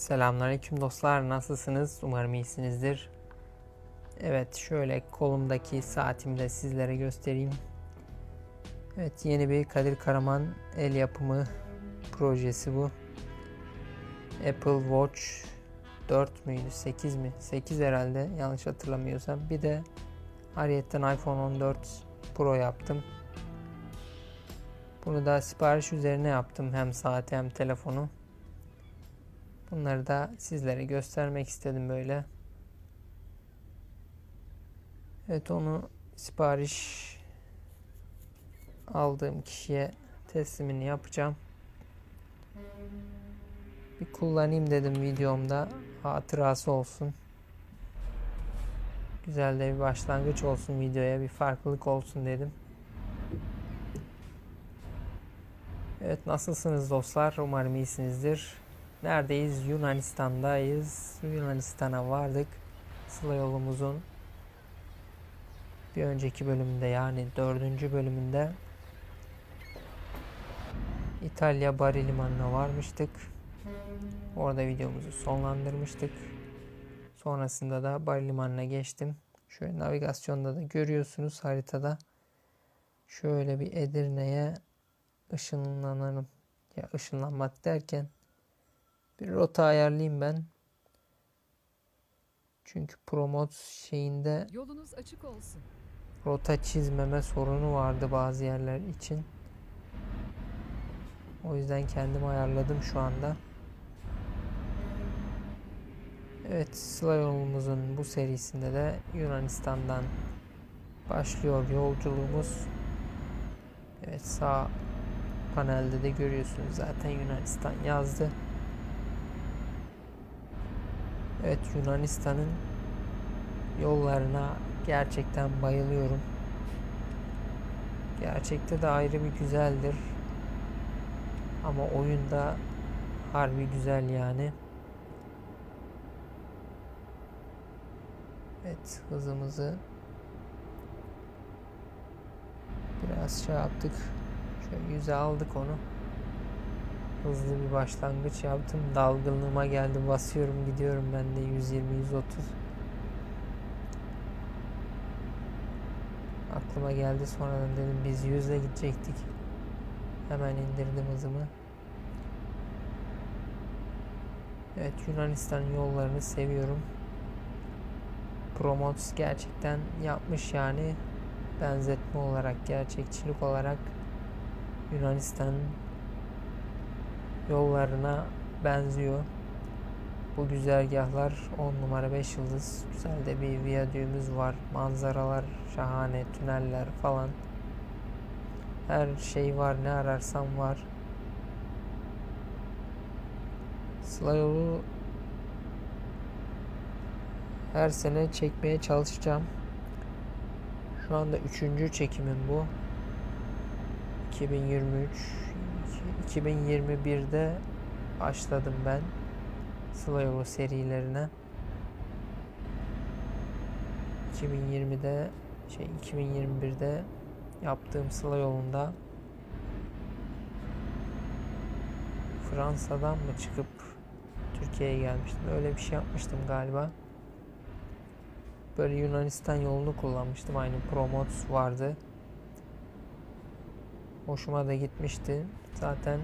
Selamünaleyküm dostlar. Nasılsınız? Umarım iyisinizdir. Evet, şöyle kolumdaki saatimi de sizlere göstereyim. Evet, yeni bir Kadir Karaman el yapımı projesi bu. Apple Watch 4 müydü? 8 mi? 8 herhalde yanlış hatırlamıyorsam. Bir de ayrıyetten iPhone 14 Pro yaptım. Bunu da sipariş üzerine yaptım. Hem saati hem telefonu. Bunları da sizlere göstermek istedim böyle. Evet onu sipariş aldığım kişiye teslimini yapacağım. Bir kullanayım dedim videomda. Hatırası olsun. Güzel de bir başlangıç olsun videoya. Bir farklılık olsun dedim. Evet nasılsınız dostlar? Umarım iyisinizdir. Neredeyiz? Yunanistan'dayız. Yunanistan'a vardık. Sıla yolumuzun bir önceki bölümünde yani dördüncü bölümünde İtalya Bari Limanı'na varmıştık. Orada videomuzu sonlandırmıştık. Sonrasında da Bari Limanı'na geçtim. Şöyle navigasyonda da görüyorsunuz haritada. Şöyle bir Edirne'ye ışınlanalım. Ya ışınlanmak derken bir rota ayarlayayım ben. Çünkü promot şeyinde Yolunuz açık olsun. rota çizmeme sorunu vardı bazı yerler için. O yüzden kendim ayarladım şu anda. Evet, Sıla yolumuzun bu serisinde de Yunanistan'dan başlıyor yolculuğumuz. Evet, sağ panelde de görüyorsunuz zaten Yunanistan yazdı. Evet Yunanistan'ın yollarına gerçekten bayılıyorum. Gerçekte de ayrı bir güzeldir. Ama oyunda harbi güzel yani. Evet hızımızı biraz şey yaptık. Şöyle yüze aldık onu. Hızlı bir başlangıç yaptım. Dalgınlığıma geldi. Basıyorum gidiyorum ben de 120 130. Aklıma geldi sonradan dedim biz 100'le gidecektik. Hemen indirdim hızımı. Evet Yunanistan yollarını seviyorum. Promots gerçekten yapmış yani benzetme olarak, gerçekçilik olarak Yunanistan'ın yollarına benziyor. Bu güzergahlar 10 numara 5 yıldız. Güzel de bir viyadüğümüz var. Manzaralar şahane, tüneller falan. Her şey var ne ararsam var. Sıla yolu her sene çekmeye çalışacağım. Şu anda üçüncü çekimim bu. 2023 2021'de başladım ben Sıla Yolu serilerine. 2020'de şey 2021'de yaptığım Sıla Yolu'nda Fransa'dan mı çıkıp Türkiye'ye gelmiştim. Öyle bir şey yapmıştım galiba. Böyle Yunanistan yolunu kullanmıştım. Aynı Promots vardı. Hoşuma da gitmişti. Zaten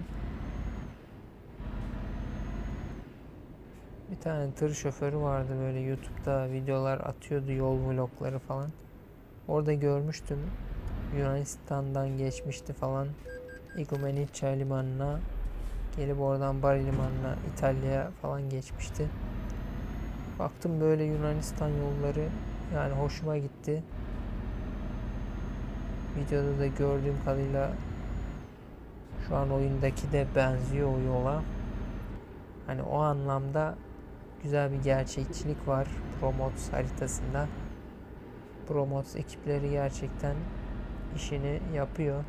bir tane tır şoförü vardı böyle YouTube'da videolar atıyordu yol vlogları falan. Orada görmüştüm. Yunanistan'dan geçmişti falan. Igoumenitsa limanına gelip oradan Bari limanına İtalya'ya falan geçmişti. Baktım böyle Yunanistan yolları yani hoşuma gitti. Videoda da gördüğüm kadarıyla şu an oyundaki de benziyor o yola. Hani o anlamda güzel bir gerçekçilik var Promots haritasında. Promots ekipleri gerçekten işini yapıyor.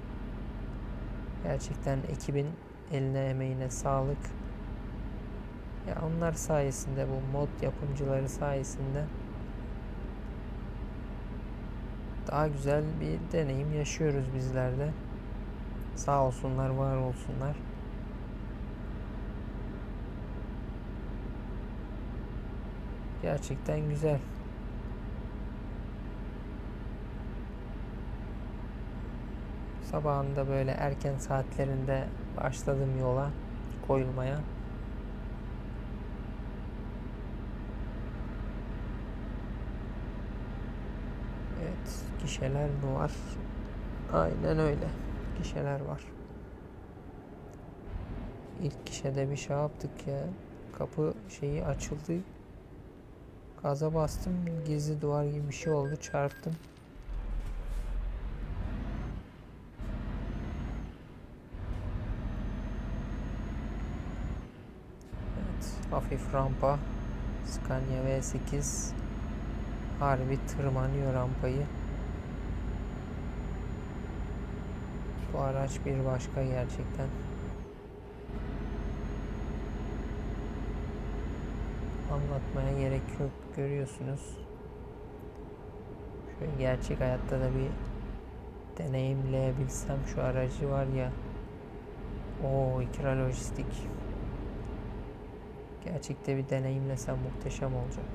Gerçekten ekibin eline emeğine sağlık. Ya onlar sayesinde bu mod yapımcıları sayesinde daha güzel bir deneyim yaşıyoruz bizler de. Sağ olsunlar, var olsunlar. Gerçekten güzel. Sabahında böyle erken saatlerinde başladım yola koyulmaya. Evet, gişeler mi var? Aynen öyle. Gişeler var. İlk gişede bir şey yaptık ya. Kapı şeyi açıldı. Gaza bastım. Gizli duvar gibi bir şey oldu. Çarptım. Evet. Hafif rampa. Scania V8 harbi tırmanıyor rampayı. Bu araç bir başka gerçekten. Anlatmaya gerek yok. Görüyorsunuz. Şöyle gerçek hayatta da bir deneyimleyebilsem şu aracı var ya. O ikra lojistik. Gerçekte bir deneyimlesem muhteşem olacak.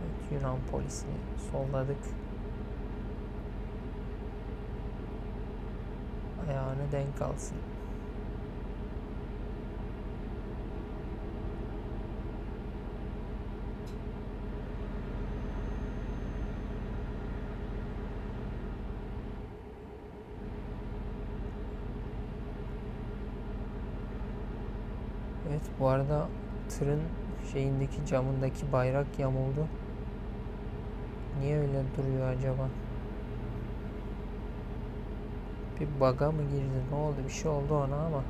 Evet, Yunan polisini solladık. Ayağını denk alsın. Evet bu arada tırın şeyindeki camındaki bayrak yamuldu. Niye öyle duruyor acaba? Bir baga mı girdi? Ne oldu? Bir şey oldu ona ama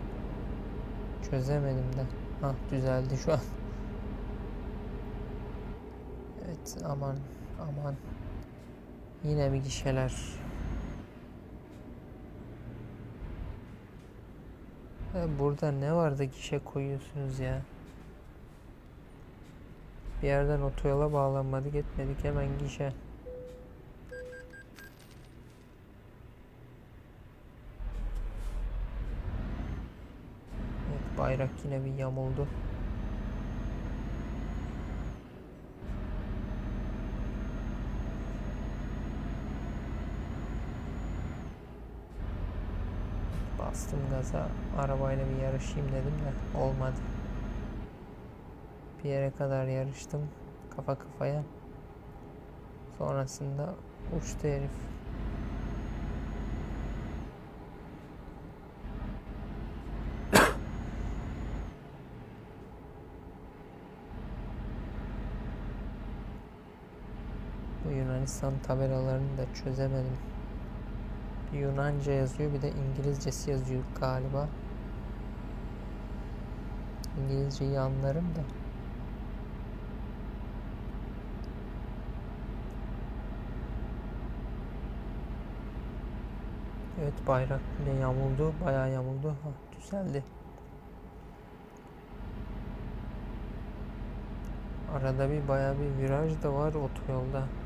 çözemedim de. Hah düzeldi şu an. Evet aman aman. Yine bir gişeler. Ha, Burada ne vardı gişe koyuyorsunuz ya? Bir yerden otoyola bağlanmadık etmedik hemen gişe. Bayrak yine bir yamuldu. Bastım gaza arabayla bir yarışayım dedim de olmadı. Bir yere kadar yarıştım kafa kafaya. Sonrasında uçtu herif. Bu Yunanistan tabelalarını da çözemedim. Bir Yunanca yazıyor bir de İngilizcesi yazıyor galiba. İngilizceyi anlarım da. Evet bayrak yine yamuldu. Bayağı yamuldu. Ha, düzeldi. Arada bir bayağı bir viraj da var otoyolda.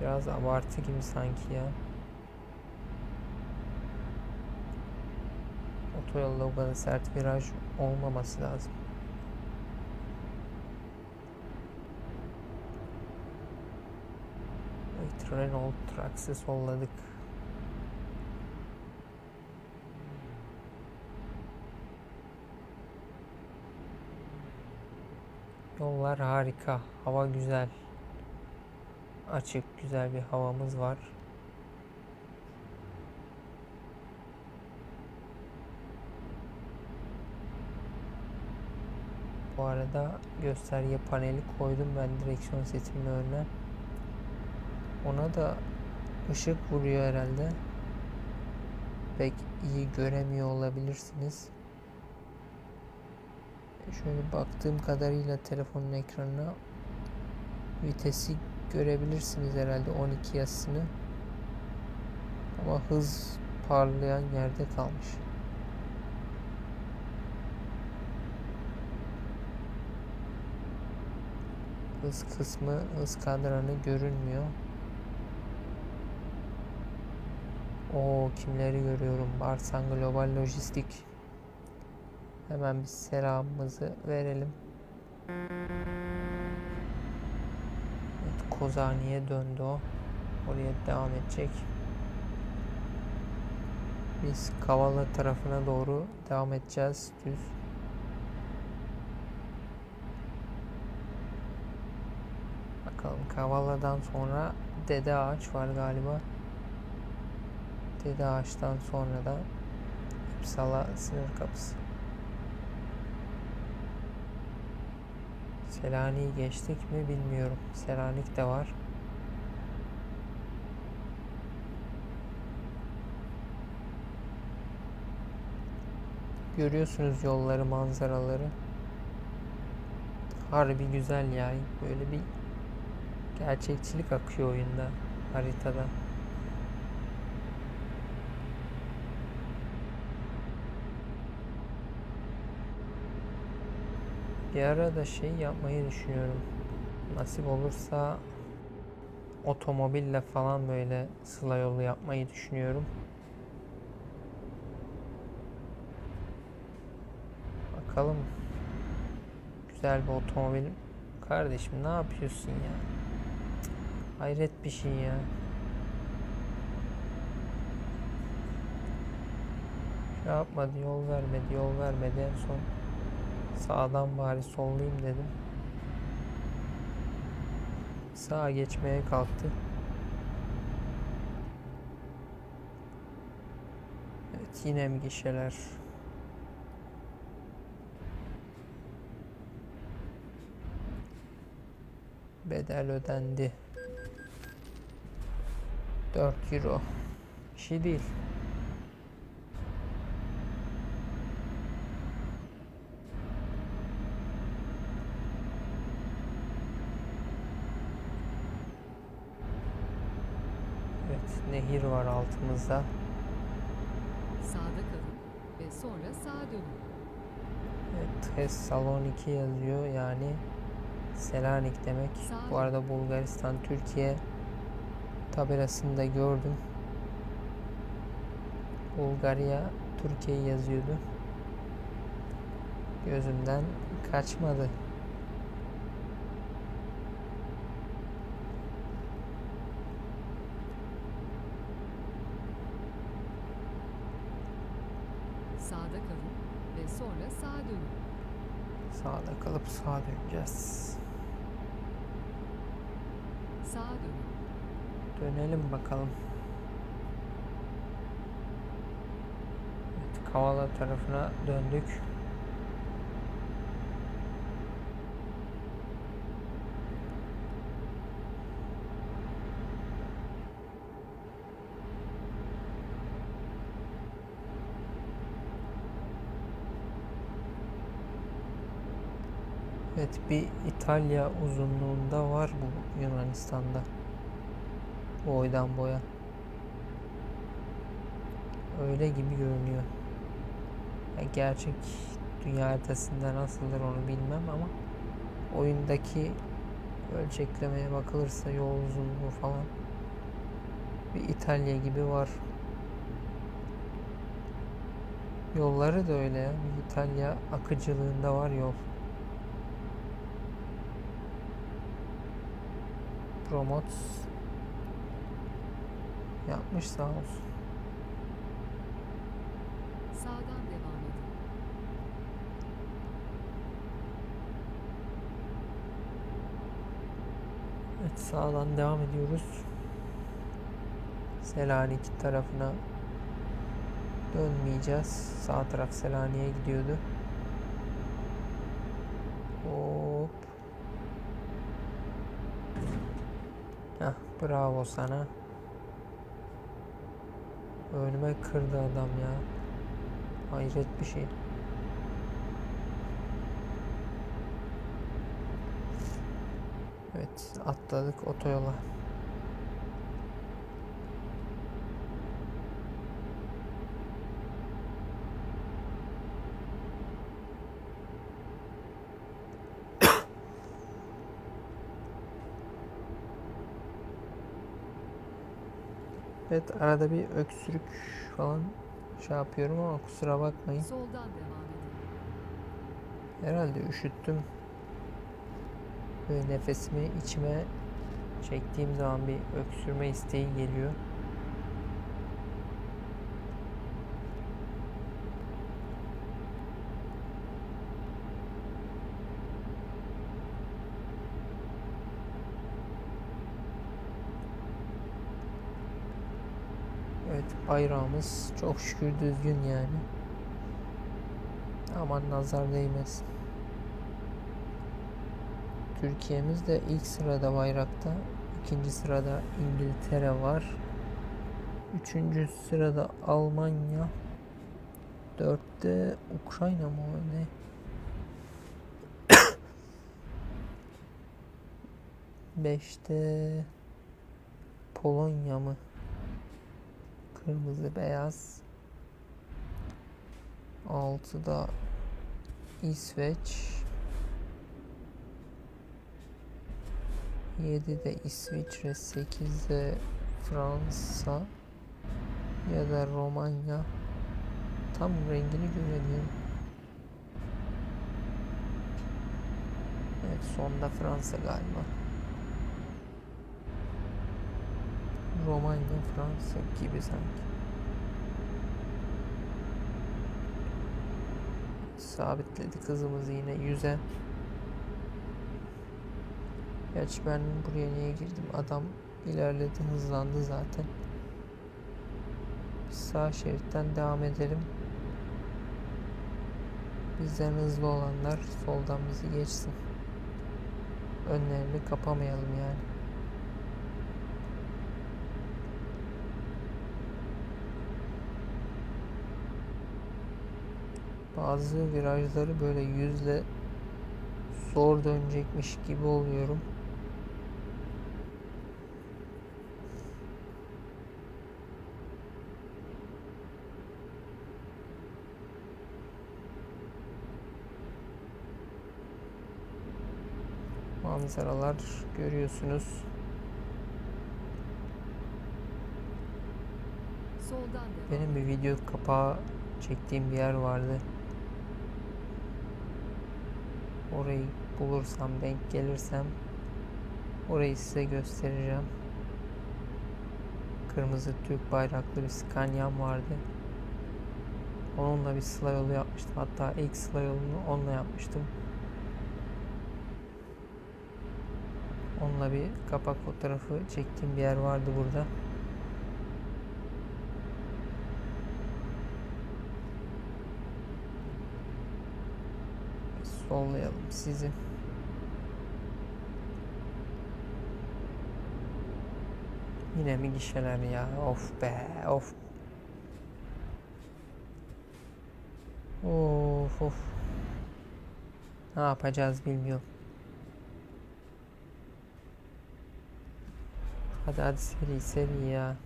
Biraz abartı gibi sanki ya. Otoyolda o kadar sert viraj olmaması lazım. Renault Trax'ı solladık. Yollar harika, hava güzel. Açık, güzel bir havamız var. Bu arada gösterge paneli koydum ben direksiyon setimin önüne. Ona da ışık vuruyor herhalde. Pek iyi göremiyor olabilirsiniz. Şöyle baktığım kadarıyla telefonun ekranına vitesi görebilirsiniz herhalde 12 yazısını. Ama hız parlayan yerde kalmış. Hız kısmı, hız kadranı görünmüyor. O kimleri görüyorum? Barsan Global Lojistik. Hemen bir selamımızı verelim. Kozani'ye döndü o. Oraya devam edecek. Biz Kavala tarafına doğru devam edeceğiz. Düz. Bakalım Kavala'dan sonra Dede Ağaç var galiba. Dede Ağaç'tan sonra da İpsala sınır kapısı. Selanik'i geçtik mi bilmiyorum. Selanik de var. Görüyorsunuz yolları, manzaraları. Harbi güzel ya. Böyle bir gerçekçilik akıyor oyunda, haritada. Bir ara da şey yapmayı düşünüyorum. Nasip olursa otomobille falan böyle sıla yolu yapmayı düşünüyorum. Bakalım. Güzel bir otomobil. Kardeşim ne yapıyorsun ya? Hayret bir şey ya. Şey yapmadı, yol vermedi, yol vermedi en son. Sağdan bari sollayayım dedim. Sağa geçmeye kalktı. Evet yine mi gişeler? Bedel ödendi. 4 euro. Bir şey değil. Evet, nehir var altımızda. Sağda kalın ve sonra sağa dönün. Evet, Thessaloniki yazıyor yani Selanik demek. Sağ Bu arada Bulgaristan, Türkiye tabelasında gördüm. Bulgarya, Türkiye yazıyordu. Gözümden kaçmadı. Sağda kalın ve sonra sağa dönün. Sağda kalıp sağa döneceğiz. Sağa dönün. Dönelim bakalım. Evet, Kavala tarafına döndük. Evet bir İtalya uzunluğunda var bu Yunanistan'da. Boydan boya. Öyle gibi görünüyor. Ya gerçek dünya haritasında nasıldır onu bilmem ama oyundaki ölçeklemeye bakılırsa yol uzunluğu falan bir İtalya gibi var. Yolları da öyle. Bir İtalya akıcılığında var yol. Promot yapmış sağ olsun. Sağdan devam edin. Evet sağdan devam ediyoruz. Selanik tarafına dönmeyeceğiz. Sağ taraf Selanik'e gidiyordu. Hop. Heh, bravo sana. Önüme kırdı adam ya. Hayret bir şey. Evet atladık otoyola. Evet arada bir öksürük falan şey yapıyorum ama kusura bakmayın. Soldan devam edin. Herhalde üşüttüm. Böyle nefesimi içime çektiğim zaman bir öksürme isteği geliyor. Evet bayrağımız çok şükür düzgün yani. Aman nazar değmesin. Türkiye'miz de ilk sırada bayrakta. ikinci sırada İngiltere var. Üçüncü sırada Almanya. Dörtte Ukrayna mı o ne? Beşte Polonya mı? Kırmızı beyaz. Altıda İsveç. 7'de İsviçre, 8'de Fransa ya da Romanya. Tam rengini göremiyorum. Evet sonda Fransa galiba. Romanya, Fransa gibi sanki. Sabitledik hızımızı yine 100'e. Gerçi ben buraya niye girdim? Adam ilerledi, hızlandı zaten. Biz sağ şeritten devam edelim. Bizden hızlı olanlar soldan bizi geçsin. Önlerini kapamayalım yani. Bazı virajları böyle yüzle zor dönecekmiş gibi oluyorum. Manzaralar görüyorsunuz. Benim bir video kapağı çektiğim bir yer vardı. Orayı bulursam, denk gelirsem orayı size göstereceğim. Kırmızı Türk bayraklı bir Scania'm vardı. Onunla bir sıla yolu yapmıştım. Hatta ilk sıla yolunu onunla yapmıştım. Onunla bir kapak fotoğrafı çektiğim bir yer vardı burada. Sollayalım sizi. Yine mi gişeler ya? Of be, of. Of of. Ne yapacağız bilmiyorum. Hadi hadi seri seri ya.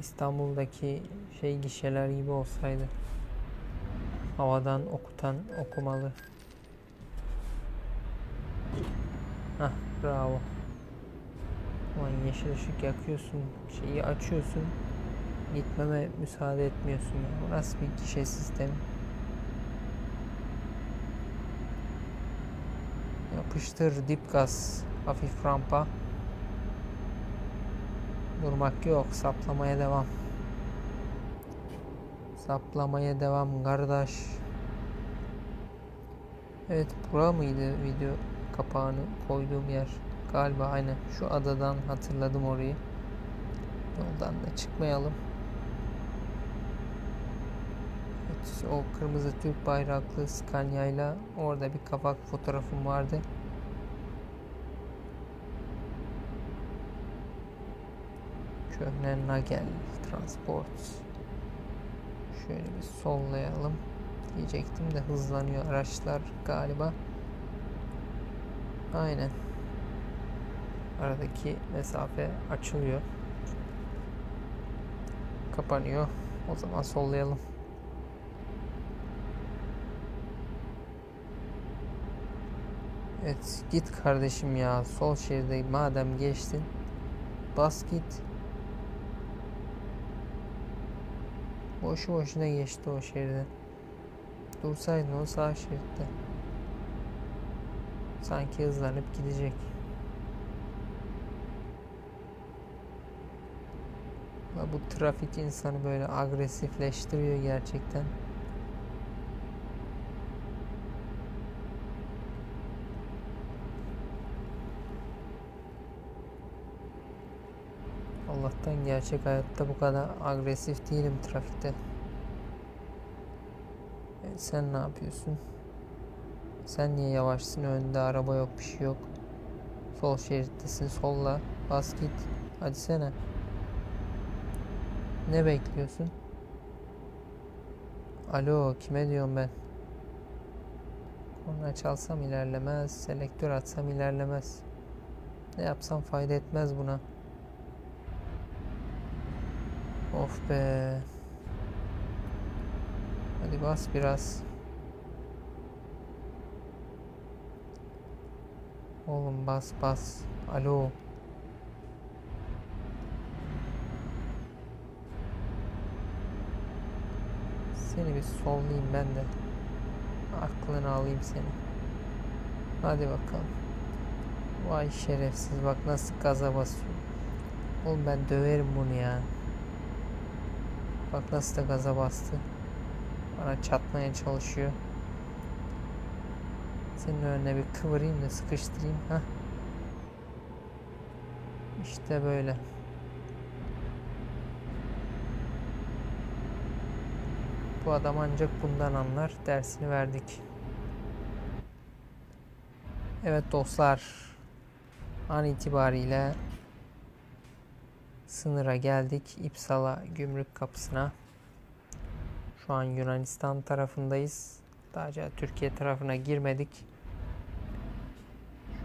İstanbul'daki şey gişeler gibi olsaydı. Havadan okutan okumalı. Hah bravo. Ulan yeşil ışık yakıyorsun. Şeyi açıyorsun. Gitmeme müsaade etmiyorsun ya. Bu nasıl bir gişe sistemi? Yapıştır dip gaz. Hafif rampa. Durmak yok. Saplamaya devam. Saplamaya devam kardeş. Evet bura mıydı video kapağını koyduğum yer? Galiba aynen şu adadan hatırladım orayı. Yoldan da çıkmayalım. Evet, o kırmızı Türk bayraklı Scania ile orada bir kapak fotoğrafım vardı. Köhne Nagel Transport. Şöyle bir sollayalım. Diyecektim de hızlanıyor araçlar galiba. Aynen. Aradaki mesafe açılıyor. Kapanıyor. O zaman sollayalım. Evet git kardeşim ya. Sol şeride madem geçtin. Bas git. Boşu boşuna geçti o şeride. Dursaydın o sağ şeritte. Sanki hızlanıp gidecek. Bu trafik insanı böyle agresifleştiriyor gerçekten. Allah'tan gerçek hayatta bu kadar agresif değilim trafikte. E, sen ne yapıyorsun? Sen niye yavaşsın? Önde araba yok, bir şey yok. Sol şerittesin, solla. Bas git. Hadi sene. Ne bekliyorsun? Alo, kime diyorum ben? Korna çalsam ilerlemez, selektör atsam ilerlemez. Ne yapsam fayda etmez buna. Of be. Hadi bas biraz. Oğlum bas bas. Alo. Seni bir sollayayım ben de. Aklını alayım seni. Hadi bakalım. Vay şerefsiz bak nasıl gaza basıyor. Oğlum ben döverim bunu ya. Bak nasıl da gaza bastı. Bana çatmaya çalışıyor. Senin önüne bir kıvırayım da sıkıştırayım. ha. İşte böyle. Bu adam ancak bundan anlar. Dersini verdik. Evet dostlar. An itibariyle sınıra geldik. İpsala gümrük kapısına. Şu an Yunanistan tarafındayız. Daha Türkiye tarafına girmedik.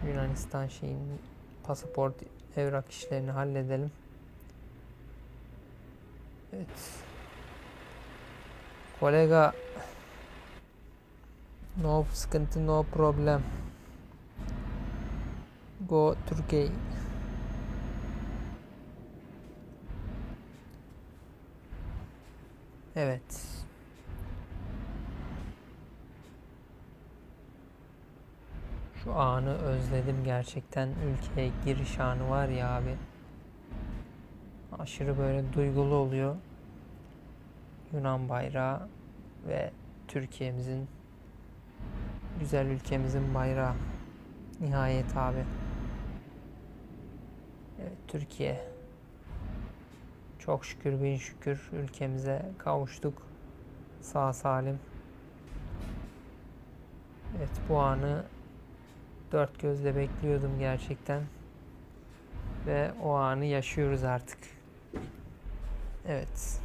Şu Yunanistan şeyin pasaport evrak işlerini halledelim. Evet. Kolega No sıkıntı no problem. Go Türkiye. Evet. Şu anı özledim gerçekten. Ülkeye giriş anı var ya abi. Aşırı böyle duygulu oluyor. Yunan bayrağı ve Türkiye'mizin güzel ülkemizin bayrağı. Nihayet abi. Evet Türkiye. Çok şükür bin şükür ülkemize kavuştuk. Sağ salim. Evet bu anı dört gözle bekliyordum gerçekten. Ve o anı yaşıyoruz artık. Evet.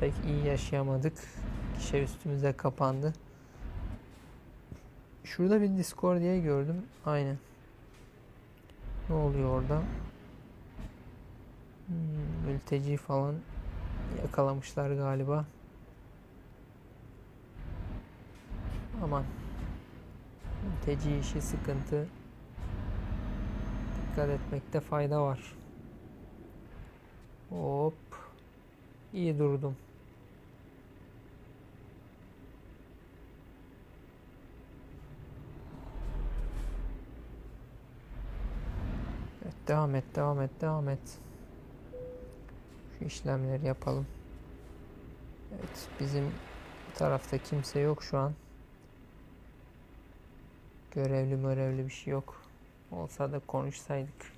Pek iyi yaşayamadık. Gişe üstümüze kapandı. Şurada bir Discord diye gördüm. Aynen. Ne oluyor orada? Hmm, mülteci falan yakalamışlar galiba. Aman. Mülteci işi sıkıntı. Dikkat etmekte fayda var. Hop. İyi durdum. Evet, devam et, devam et, devam et. Şu işlemleri yapalım. Evet, bizim tarafta kimse yok şu an. Görevli görevli bir şey yok. Olsa da konuşsaydık.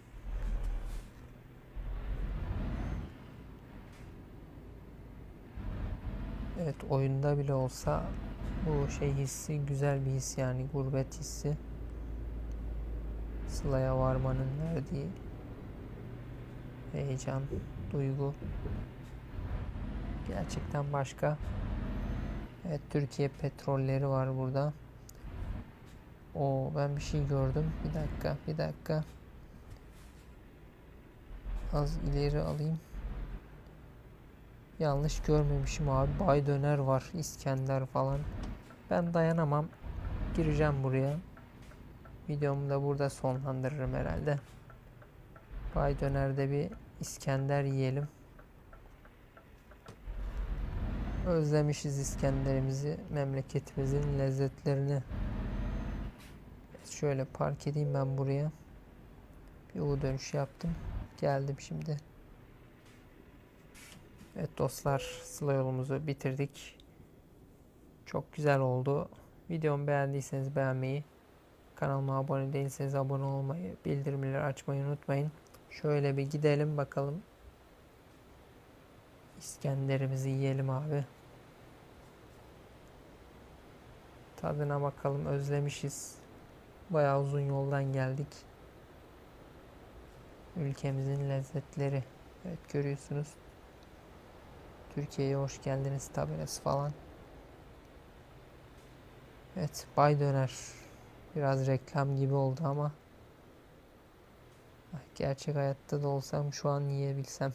Evet oyunda bile olsa bu şey hissi güzel bir his yani gurbet hissi. Sıla'ya varmanın verdiği heyecan, duygu gerçekten başka. Evet Türkiye petrolleri var burada. O ben bir şey gördüm. Bir dakika, bir dakika. Az ileri alayım. Yanlış görmemişim abi. Bay döner var, İskender falan. Ben dayanamam. Gireceğim buraya. Videomu da burada sonlandırırım herhalde. Bay dönerde bir İskender yiyelim. Özlemişiz İskender'imizi, memleketimizin lezzetlerini. Şöyle park edeyim ben buraya. Bir U dönüş yaptım. Geldim şimdi. Evet dostlar, Sıla yolumuzu bitirdik. Çok güzel oldu. Videomu beğendiyseniz beğenmeyi, kanalıma abone değilseniz abone olmayı, bildirimleri açmayı unutmayın. Şöyle bir gidelim bakalım. İskenderimizi yiyelim abi. Tadına bakalım özlemişiz. Bayağı uzun yoldan geldik. Ülkemizin lezzetleri. Evet görüyorsunuz. Türkiye'ye hoş geldiniz tabelası falan. Evet Bay Döner. Biraz reklam gibi oldu ama. Gerçek hayatta da olsam şu an yiyebilsem.